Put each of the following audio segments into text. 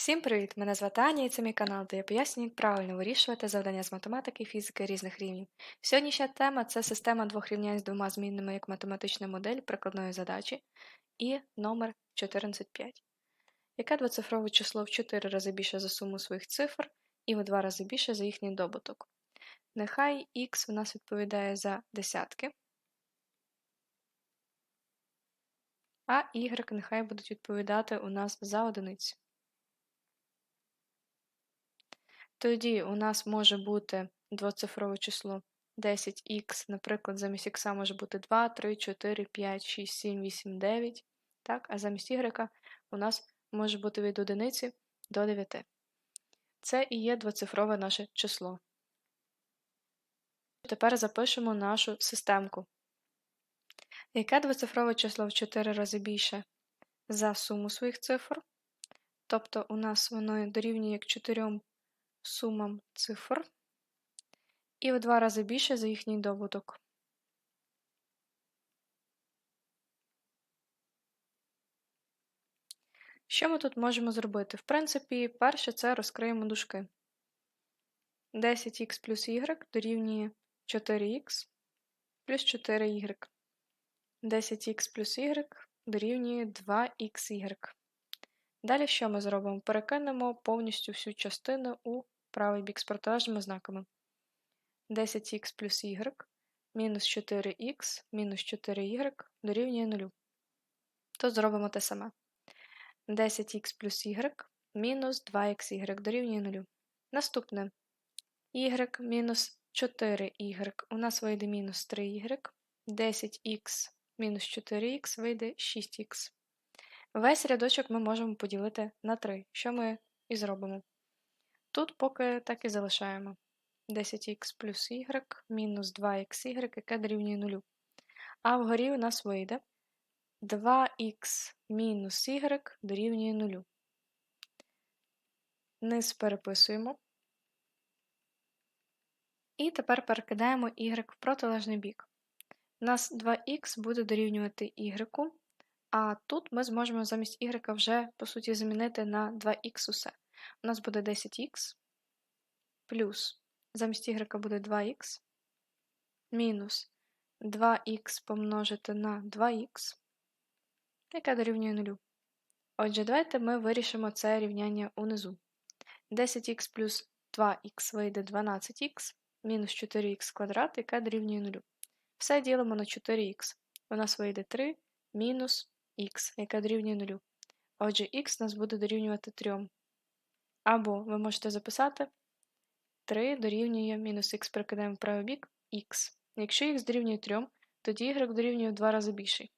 Всім привіт! Мене звати Аня і це мій канал, де я пояснюю, як правильно вирішувати завдання з математики і фізики різних рівнів. Сьогоднішня тема це система двох рівнянь з двома змінними як математична модель прикладної задачі і номер 14.5. Яке двоцифрове число в 4 рази більше за суму своїх цифр і в 2 рази більше за їхній добуток. Нехай х у нас відповідає за десятки, а y нехай будуть відповідати у нас за одиниці. Тоді у нас може бути двоцифрове число 10х, наприклад, замість х може бути 2, 3, 4, 5, 6, 7, 8, 9. Так? А замість y у нас може бути від 1 до 9. Це і є двоцифрове наше число. Тепер запишемо нашу системку. Яке двоцифрове число в 4 рази більше за суму своїх цифр? Тобто у нас воно дорівнює як 4 сумам цифр і в два рази більше за їхній добуток. Що ми тут можемо зробити? В принципі, перше це розкриємо дужки. 10х плюс y дорівнює 4х плюс 4y. 10х плюс y дорівнює 2xy. Далі що ми зробимо? Перекинемо повністю всю частину у правий бік з протилежними знаками. 10х плюс y мінус 4х мінус 4y дорівнює 0. То зробимо те саме. 10х плюс y мінус 2xy дорівнює 0. Наступне y мінус 4y у нас вийде мінус 3y, 10х мінус 4х вийде 6х. Весь рядочок ми можемо поділити на 3, що ми і зробимо. Тут поки так і залишаємо 10х плюс y мінус 2xy, яке дорівнює 0. А вгорі у нас вийде 2х мінус y дорівнює 0. Низ переписуємо. І тепер перекидаємо y в протилежний бік. У нас 2х буде дорівнювати y, а тут ми зможемо замість y вже, по суті, замінити на 2х усе. У нас буде 10х плюс замість y буде 2х, мінус 2х помножити на 2х, яке дорівнює 0. Отже, давайте ми вирішимо це рівняння унизу. 10х плюс 2х вийде 12х, мінус 4х квадрат, яке дорівнює 0. Все ділимо на 4х. У нас вийде 3 мінус х, яке дорівнює 0. Отже, х нас буде дорівнювати 3. Або ви можете записати 3 дорівнює мінус х перекидаємо в правий бік х. Якщо х дорівнює 3, тоді y дорівнює в 2 рази більший.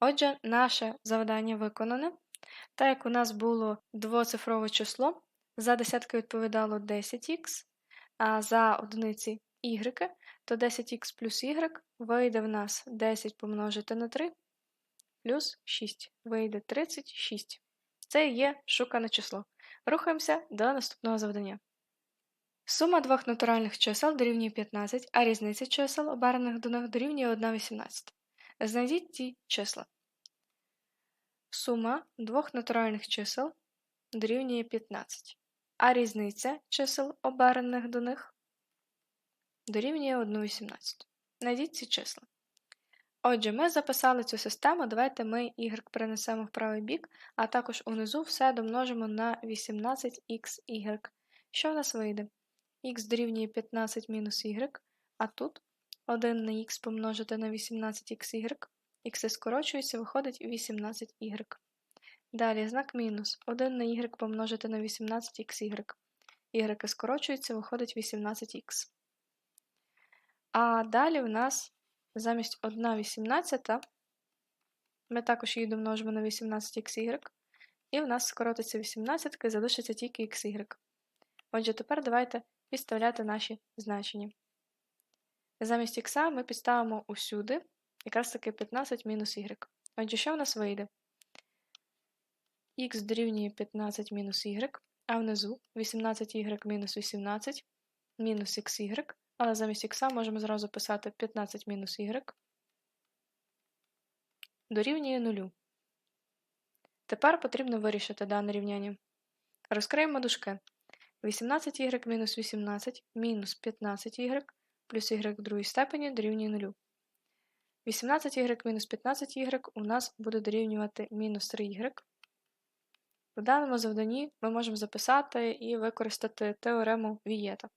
Отже, наше завдання виконане. Так як у нас було двоцифрове число, за десятки відповідало 10х, а за одиниці y, то 10х плюс y вийде в нас 10 помножити на 3 плюс 6. Вийде 36. Це є шукане число. Рухаємося до наступного завдання. Сума двох натуральних чисел дорівнює 15, а різниця чисел, обраних до них дорівнює 1,18. Знайдіть ці числа. Сума двох натуральних чисел дорівнює 15, а різниця чисел, обраних до них дорівнює 1,18. Знайдіть ці числа. Отже, ми записали цю систему, давайте ми y перенесемо в правий бік, а також унизу все домножимо на 18xy. Що в нас вийде? х дорівнює 15 мінус y, а тут 1 на х помножити на 18xy, х скорочується, виходить 18y. Далі знак мінус 1 на y помножити на 18xy. y скорочується, виходить 18х. А далі в нас замість 1 18, ми також її домножимо на 18xy, і в нас скоротиться 18 і залишиться тільки xy. Отже, тепер давайте підставляти наші значення. Замість х ми підставимо усюди якраз таки 15 мінус y. Отже, що в нас вийде? х дорівнює 15 мінус y, а внизу 18y мінус 18 мінус xy але замість х можемо зразу писати 15 мінус y. дорівнює 0. Тепер потрібно вирішити дане рівняння. Розкриємо дужки. 18y мінус 18 мінус 15y плюс y в другій степені дорівнює 0. 18y мінус 15y у нас буде дорівнювати мінус 3y. В даному завданні ми можемо записати і використати теорему Вієта,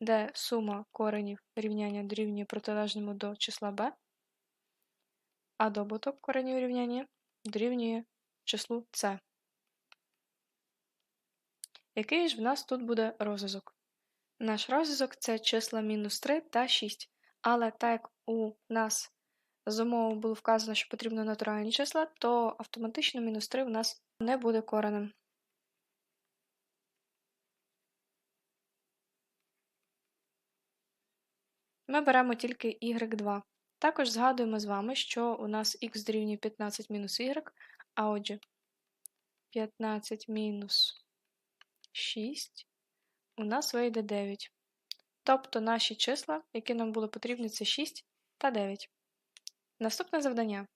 де сума коренів рівняння дорівнює протилежному до числа b, а добуток коренів рівняння дорівнює числу c. Який ж в нас тут буде розв'язок? Наш розв'язок це числа мінус 3 та 6. Але так як у нас з умови було вказано, що потрібно натуральні числа, то автоматично мінус 3 в нас не буде коренем. Ми беремо тільки y2. Також згадуємо з вами, що у нас х дорівнює 15 мінус y, а отже, 15 мінус 6 у нас вийде 9. Тобто наші числа, які нам було потрібні, це 6 та 9. Наступне завдання.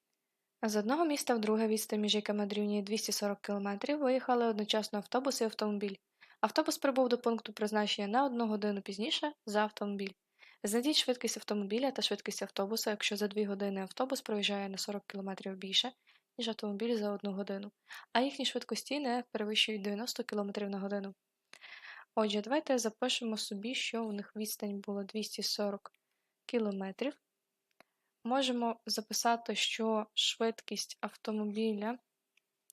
З одного міста в друге відстань між якими дорівнює 240 км виїхали одночасно автобус і автомобіль. Автобус прибув до пункту призначення на одну годину пізніше за автомобіль. Знайдіть швидкість автомобіля та швидкість автобуса, якщо за 2 години автобус проїжджає на 40 км більше, ніж автомобіль за 1 годину, а їхні швидкості не перевищують 90 км на годину. Отже, давайте запишемо собі, що у них відстань була 240 км. Можемо записати, що швидкість автомобіля,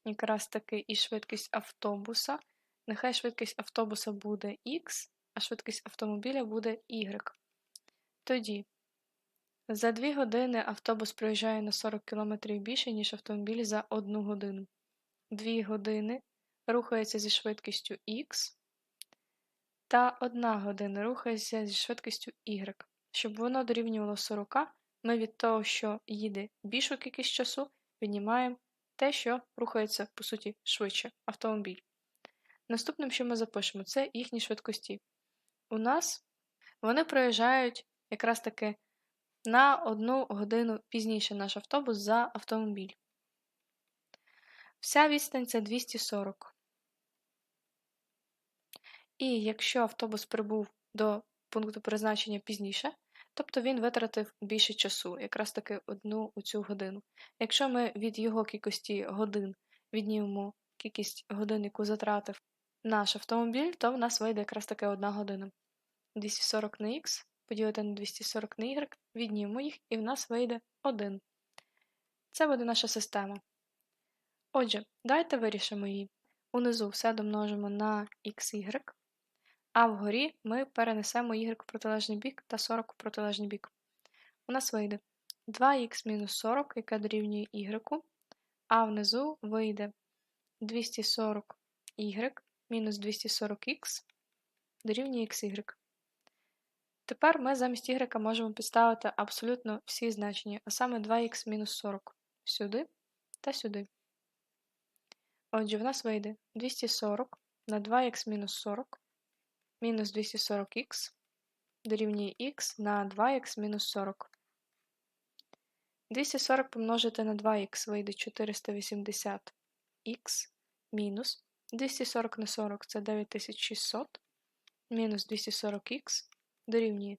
якраз таки і швидкість автобуса. Нехай швидкість автобуса буде Х, а швидкість автомобіля буде Y. Тоді за 2 години автобус проїжджає на 40 км більше, ніж автомобіль за 1 годину. 2 години рухається зі швидкістю Х, та 1 година рухається зі швидкістю Y. Щоб воно дорівнювало 40, ми від того, що їде більшу кількість часу, віднімаємо те, що рухається, по суті, швидше автомобіль. Наступним, що ми запишемо, це їхні швидкості. У нас вони проїжджають якраз таки на одну годину пізніше наш автобус за автомобіль. Вся відстань це 240. І якщо автобус прибув до пункту призначення пізніше, тобто він витратив більше часу, якраз таки одну у цю годину. Якщо ми від його кількості годин віднімемо кількість годин, яку затратив наш автомобіль, то в нас вийде якраз таки одна година. 240 на х поділити на 240 на y, віднімемо їх, і в нас вийде 1. Це буде наша система. Отже, давайте вирішимо її. Унизу все домножимо на xy, а вгорі ми перенесемо y в протилежний бік та 40 в протилежний бік. У нас вийде 2х мінус 40, яке дорівнює y, а внизу вийде 240y мінус 240х дорівнює xy. Тепер ми замість y можемо підставити абсолютно всі значення, а саме 2х мінус 40 сюди та сюди. Отже, в нас вийде 240 на 2х мінус 40 мінус 240х дорівнює х на 2х мінус 40. 240 помножити на 2х вийде 480х мінус 240 на 40 це 9600 мінус 240х дорівнює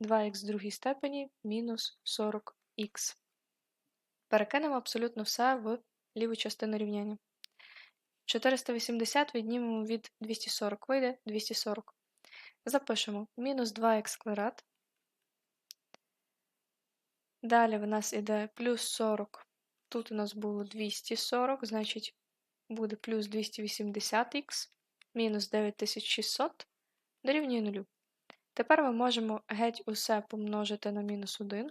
2х в другій степені мінус 40х. Перекинемо абсолютно все в ліву частину рівняння. 480 віднімемо від 240, вийде 240. Запишемо мінус 2х квадрат. Далі в нас іде плюс 40. Тут у нас було 240, значить буде плюс 280х мінус 9600 дорівнює 0. Тепер ми можемо геть усе помножити на мінус 1.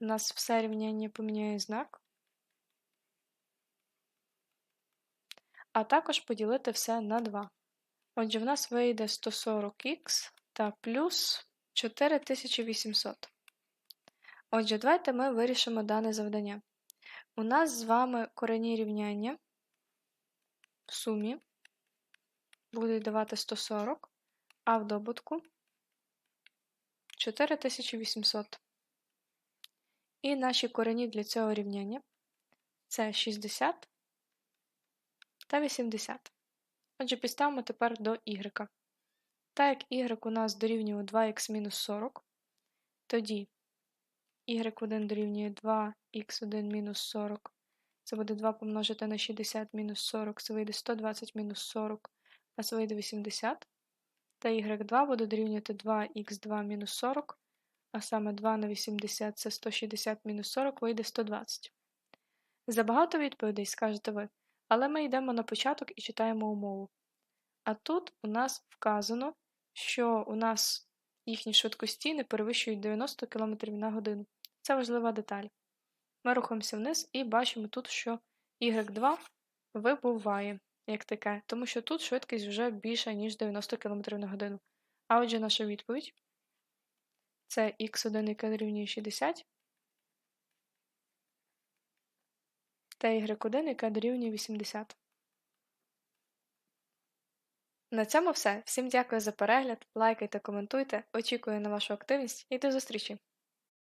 У нас все рівняння поміняє знак. А також поділити все на 2. Отже, в нас вийде 140х та плюс 4800. Отже, давайте ми вирішимо дане завдання. У нас з вами корені рівняння в сумі будуть давати 140 а в добутку 4800. І наші корені для цього рівняння це 60 та 80. Отже, підставимо тепер до y. Так як y у нас дорівнює 2х мінус 40, тоді y1 дорівнює 2х1 мінус 40. Це буде 2 помножити на 60 мінус 40, це вийде 120 мінус 40, а це вийде 80. Та y2 буде дорівнювати 2х2 мінус 40, а саме 2 на 80 це 160 мінус 40, вийде 120. Забагато відповідей, скажете ви, але ми йдемо на початок і читаємо умову. А тут у нас вказано, що у нас їхні швидкості не перевищують 90 км на годину. Це важлива деталь. Ми рухаємося вниз і бачимо тут, що y2 вибуває як таке, тому що тут швидкість вже більша, ніж 90 км на годину. А отже, наша відповідь це x1, яке дорівнює 60, та y1, яке дорівнює 80. На цьому все. Всім дякую за перегляд, лайкайте, коментуйте, очікую на вашу активність і до зустрічі!